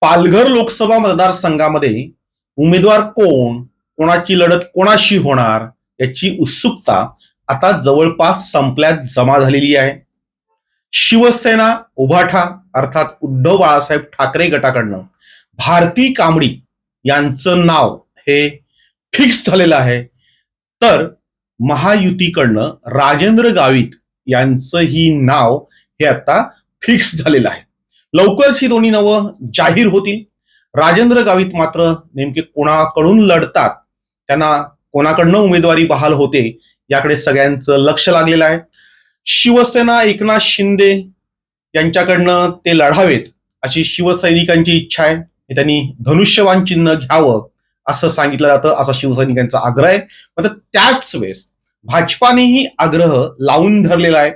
पालघर लोकसभा मतदारसंघामध्ये उमेदवार कोण कोणाची लढत कोणाशी होणार याची उत्सुकता आता जवळपास संपल्यात जमा झालेली आहे. शिवसेना उभाठा अर्थात उद्धव बाळासाहेब ठाकरे गटाकडनं भारती कांबडी यांचं नाव हे फिक्स झालेलं आहे. तर महायुतीकडनं राजेंद्र गावित यांचंही नाव हे आता फिक्स झालेलं आहे. लवकरच ही दोन्ही नावं जाहीर होतील. राजेंद्र गावित मात्र नेमके कोणाकडून लढतात त्यांना कोणाकडनं उमेदवारी बहाल होते याकडे सगळ्यांचं लक्ष लागलेलं आहे. शिवसेना एकनाथ शिंदे यांच्याकडनं ते लढावेत अशी शिवसैनिकांची इच्छा आहे. त्यांनी धनुष्यवान चिन्ह घ्यावं असं सांगितलं जातं असा शिवसैनिकांचा आग्रह आहे. मात्र त्याच वेळेस भाजपानेही आग्रह लावून धरलेला आहे.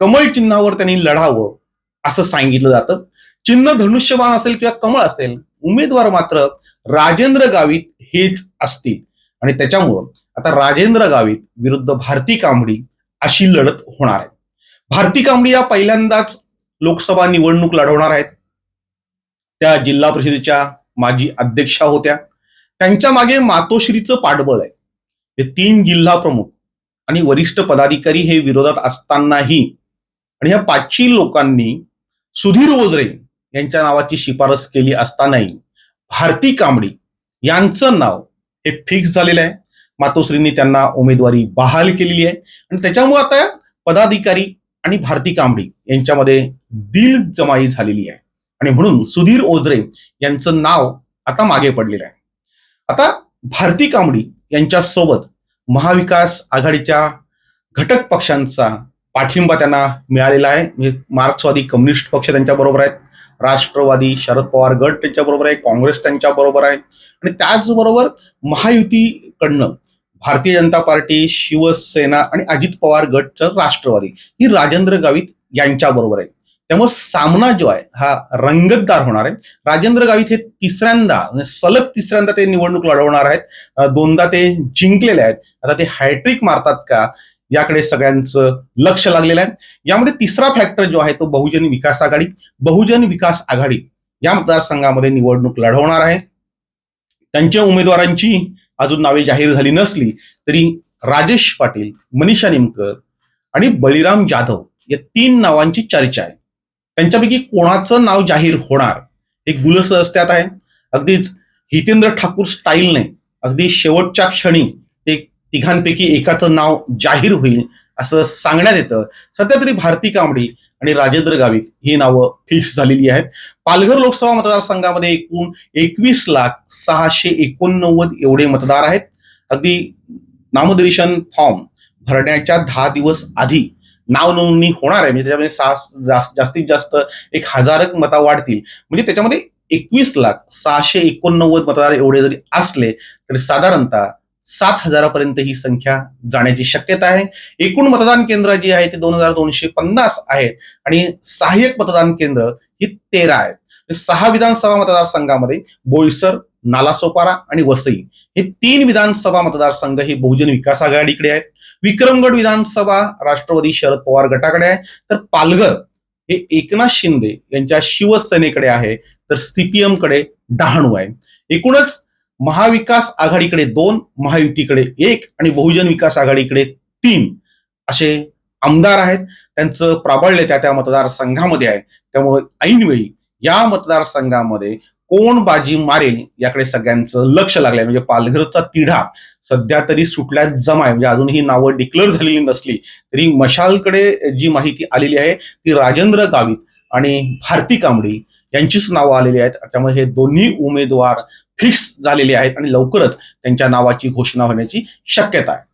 कमळ चिन्हावर त्यांनी लढावं असं सांगितलं जातं. चिन्ह धनुष्यबाण असेल किंवा कमळ असेल उमेदवार मात्र राजेंद्र गावित हेच असतील. आणि त्याच्यामुळं आता राजेंद्र गावित विरुद्ध भारती कांबडी अशी लढत होणार आहे. भारती कांबडी या पहिल्यांदाच लोकसभा निवडणूक लढवणार आहेत. त्या जिल्हा परिषदेच्या माजी अध्यक्षा होत्या. त्यांच्या मागे मातोश्रीचं पाठबळ आहे. हे तीन जिल्हा प्रमुख आणि वरिष्ठ पदाधिकारी हे विरोधात असतानाही आणि ह्या पाचशे लोकांनी सुधीर ओझरे यांच्या नावाची शिफारस केली असतानाही भारती कांबडी यांचं नाव हे फिक्स झालेलं आहे. मातोश्रींनी त्यांना उमेदवारी बहाल केलेली आहे. आणि त्याच्यामुळे आता पदाधिकारी आणि भारती कांबडी यांच्यामध्ये दिल जमाई झालेली आहे. आणि म्हणून सुधीर ओझरे यांचं नाव आता मागे पडलेलं आहे. आता भारती कांबडी यांच्यासोबत महाविकास आघाडीच्या घटक पक्षांचा पाठिंबा त्यांना मिळालेला आहे. म्हणजे मार्क्सवादी कम्युनिस्ट पक्ष त्यांच्याबरोबर आहेत. राष्ट्रवादी शरद पवार गट त्यांच्या बरोबर आहे काँग्रेस त्यांच्या बरोबर आहे आणि त्याचबरोबर महायुतीकडनं भारतीय जनता पार्टी शिवसेना आणि अजित पवार गटचं राष्ट्रवादी ही राजेंद्र गावित यांच्याबरोबर आहे. त्यामुळे सामना जो आहे हा रंगतदार होणार आहे. राजेंद्र गावित हे तिसऱ्यांदा म्हणजे सलग तिसऱ्यांदा ते निवडणूक लढवणार आहेत. दोनदा ते जिंकलेले आहेत. आता ते हॅट्रिक मारतात का? याकडे सगळ्यांचं लक्ष लागलेलं आहे. यामध्ये तिसरा फॅक्टर जो आहे तो बहुजन विकास आघाडी. बहुजन विकास आघाडी या मतदारसंघामध्ये निवडणूक लढवणार आहे. त्यांच्या उमेदवारांची अजून नावे जाहीर झाली नसली तरी राजेश पाटील मनीषा निमकर आणि बळीराम जाधव या तीन नावांची चर्चा आहे. त्यांच्यापैकी कोणाचं नाव जाहीर होणार हे गुलस रस्त्यात आहे. अगदीच हितेंद्र ठाकूर स्टाईलने अगदी शेवटच्या क्षणी ते तिघांपैकी एकाचं नाव जाहीर होईल असं सांगण्यात येतं. सध्या तरी भारती कांबडी आणि राजेंद्र गावित ही नावं फिक्स झालेली आहेत. पालघर लोकसभा मतदारसंघामध्ये एकूण एकवीस लाख सहाशे एकोणनव्वद एवढे मतदार आहेत. अगदी नामनिर्देशन फॉर्म भरण्याच्या दहा दिवस आधी नाव नोंदणी होणार आहे. म्हणजे त्याच्यामध्ये सहा जास्तीत जास्त एक हजारक मता वाढतील. म्हणजे त्याच्यामध्ये एकवीस लाख सहाशे एकोणनव्वद मतदार एवढे जरी असले तरी साधारणतः सात हजारापर्यंत ही संख्या जाण्याची शक्यता आहे. एकूण मतदान केंद्र जी आहे ते दोन हजार दोनशे पन्नास आहेत आणि सहाय्यक मतदान केंद्र ही तेरा आहेत. म्हणजे सहा विधानसभा मतदारसंघामध्ये बोईसर नालासोपारा आणि वसई हे तीन विधानसभा मतदारसंघ हे बहुजन विकास आघाडीकडे आहेत. विक्रमगड विधानसभा राष्ट्रवादी शरद पवार गटाकडे आहे. तर पालघर हे एकनाथ शिंदे यांच्या शिवसेनेकडे आहे. तर सीपीएमकडे डहाणू आहे. एकूणच महाविकास आघाडीकडे दोन महायुतीकडे एक आणि बहुजन विकास आघाडीकडे तीन असे आमदार आहेत. त्यांचं प्राबल्य त्या त्या मतदारसंघामध्ये आहे. त्यामुळे ऐनवेळी या मतदारसंघामध्ये कोण बाजी मारेल याकडे सगळ्यांचं लक्ष लागलंय. म्हणजे पालघरचा तिढा सध्या तरी सुटल्यात जमाय म्हणजे अजूनही नावं डिक्लेअर झालेली नसली तरी मशालकडे जी माहिती आलेली आहे ती राजेंद्र गावित आणि भारती कांबडी यांचीच नावं आलेली आहेत. त्यामुळे हे दोन्ही उमेदवार फिक्स झालेले आहेत आणि लवकरच त्यांच्या नावाची घोषणा होण्याची शक्यता आहे.